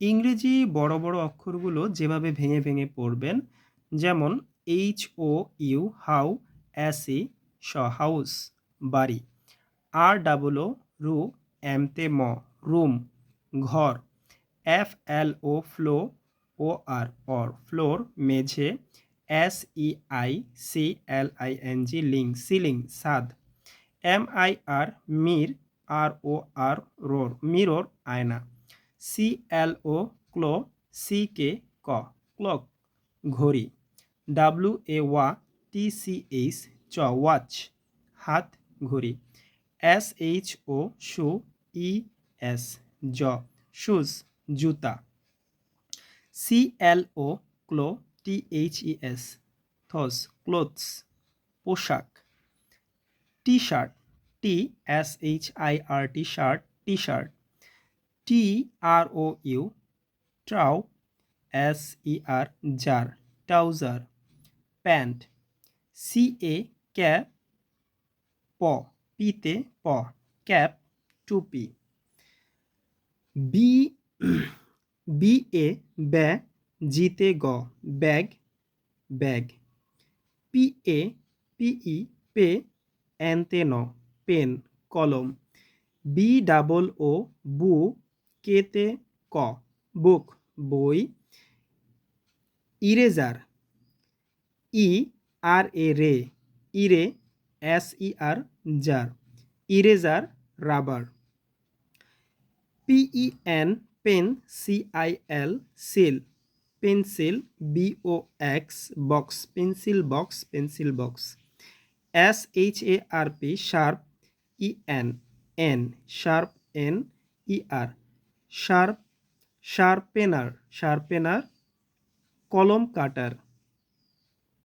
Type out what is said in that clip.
ইংরেজি বড় বড় অক্ষরগুলো যেভাবে ভেঙে ভেঙে পড়বেন, যেমন এইচ ও ইউ হাউ এস ই স হাউস বাড়ি আর ডাবল ও রু এমতে ম রুম ঘর এফ এল ও ফ্লো ও আর অর ফ্লোর মেঝে S E I C L I N G link ceiling সাদ এম আই আর মির আর ও আর রোর, মিরর, আয়না। সি এল ও ক্লো সি কে ক ক্লক ঘড়ি ডাব্লু এ ওয়া টি সি এইচ চ ওয়াচ হাত, ঘড়ি S H O shoe, E, S, জ শুজ জুতা C L O clo T H E S thes clothes পোশাক T shirt T S H I R T shirt T shirt T R O U trou S E R zer trousers pant C A cap P পিতে প cap টুপি B B A ব্যা জিতে গ bag bag P এ পিই পে এনতে ন পেন কলম বি ডাবল ও বু কেতে ক? বুক, বই, ইরেজার, ই আর এ রে, ইরে, এস ই আর, জার, eraser, rubber. পিই N pen C I L seal, pencil B O X, box, pencil box pencil box. S H A R P, sharp, E N N, sharp, N, E R. Sharp sharpener sharpener কলম কাটার।